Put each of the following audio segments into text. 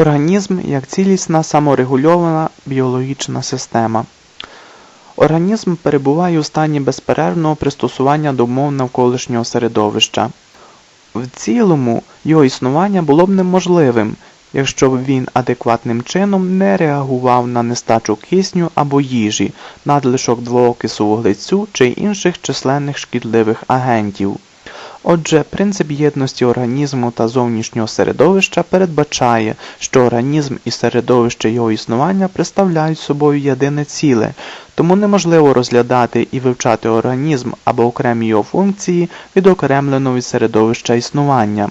Організм як цілісна саморегульована біологічна система. Організм перебуває у стані безперервного пристосування до умов навколишнього середовища. В цілому його існування було б неможливим, якщо б він адекватним чином не реагував на нестачу кисню або їжі, надлишок двоокису вуглецю чи інших численних шкідливих агентів. Отже, принцип єдності організму та зовнішнього середовища передбачає, що організм і середовище його існування представляють собою єдине ціле, тому неможливо розглядати і вивчати організм або окремі його функції відокремлено від середовища існування.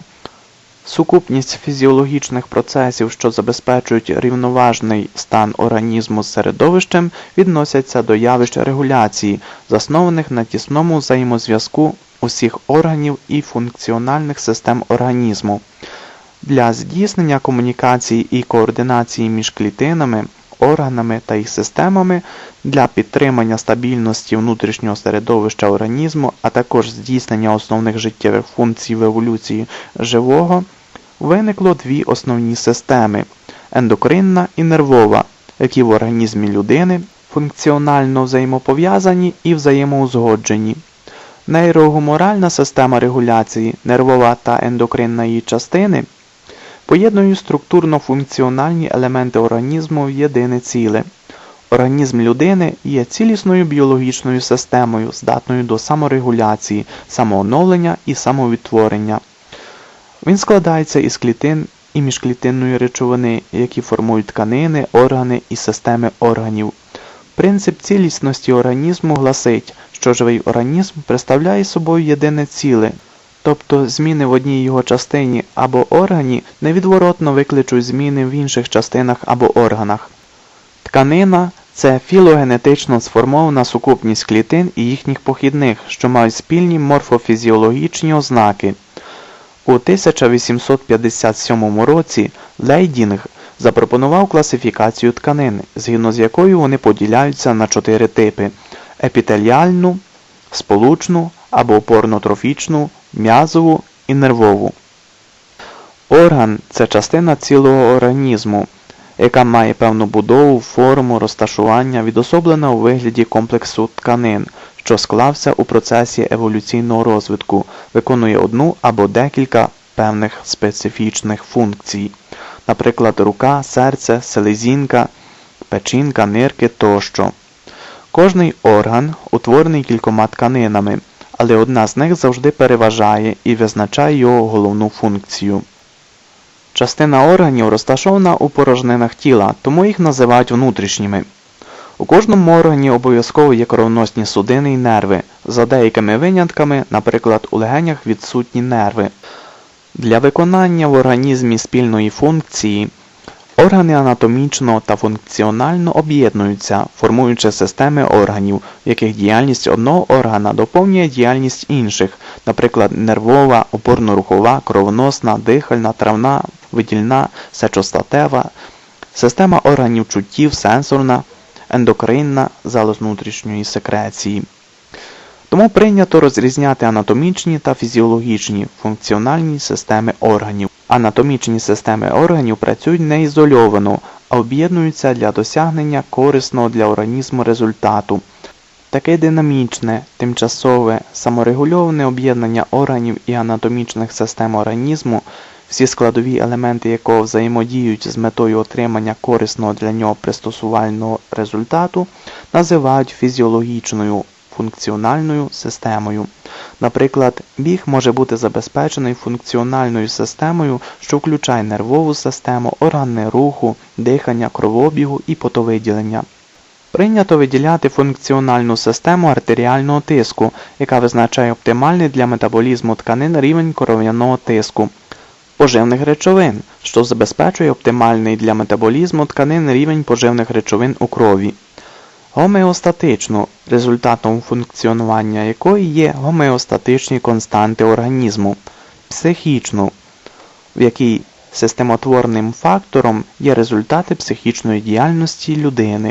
Сукупність фізіологічних процесів, що забезпечують рівноважний стан організму з середовищем, відносяться до явищ регуляції, заснованих на тісному взаємозв'язку усіх органів і функціональних систем організму. Для здійснення комунікації і координації між клітинами, органами та їх системами, для підтримання стабільності внутрішнього середовища організму, а також здійснення основних життєвих функцій в еволюції живого, виникло дві основні системи ендокринна і нервова, які в організмі людини функціонально взаємопов'язані і взаємоузгоджені. Нейрогуморальна система регуляції, нервова та ендокринна її частини поєднують структурно-функціональні елементи організму в єдине ціле. Організм людини є цілісною біологічною системою, здатною до саморегуляції, самооновлення і самовідтворення. Він складається із клітин і міжклітинної речовини, які формують тканини, органи і системи органів. Принцип цілісності організму гласить, що живий організм представляє собою єдине ціле, тобто зміни в одній його частині або органі невідворотно викличуть зміни в інших частинах або органах. Тканина це філогенетично сформована сукупність клітин і їхніх похідних, що мають спільні морфофізіологічні ознаки. У 1857 році Лейдінг запропонував класифікацію тканин, згідно з якою вони поділяються на чотири типи епітеліальну, сполучну або опорно-трофічну, м'язову і нервову. Орган це частина цілого організму, яка має певну будову, форму, розташування, відособлена у вигляді комплексу тканин, що склався у процесі еволюційного розвитку, виконує одну або декілька певних специфічних функцій, наприклад, рука, серце, селезінка, печінка, нирки тощо. Кожний орган утворений кількома тканинами, але одна з них завжди переважає і визначає його головну функцію. Частина органів розташована у порожнинах тіла, тому їх називають внутрішніми. У кожному органі обов'язково є кровоносні судини і нерви, за деякими винятками, наприклад, у легенях відсутні нерви. Для виконання в організмі спільної функції органи анатомічно та функціонально об'єднуються, формуючи системи органів, в яких діяльність одного органа доповнює діяльність інших, наприклад, нервова, опорно-рухова, кровоносна, дихальна, травна, видільна, сечостатева, система органів чуттів, сенсорна, ендокринна, залоз внутрішньої секреції. Тому прийнято розрізняти анатомічні та фізіологічні функціональні системи органів. Анатомічні системи органів працюють не ізольовано, а об'єднуються для досягнення корисного для організму результату. Таке динамічне, тимчасове, саморегульоване об'єднання органів і анатомічних систем організму, всі складові елементи якого взаємодіють з метою отримання корисного для нього пристосувального результату, називають фізіологічною функціональною системою. Наприклад, біг може бути забезпечений функціональною системою, що включає нервову систему, органи руху, дихання, кровообігу і потовиділення. Прийнято виділяти функціональну систему артеріального тиску, яка визначає оптимальний для метаболізму тканин рівень кров'яного тиску, поживних речовин, що забезпечує оптимальний для метаболізму тканин рівень поживних речовин у крові гомеостатичну, результатом функціонування якої є гомеостатичні константи організму, психічну, в якій системотворним фактором є результати психічної діяльності людини.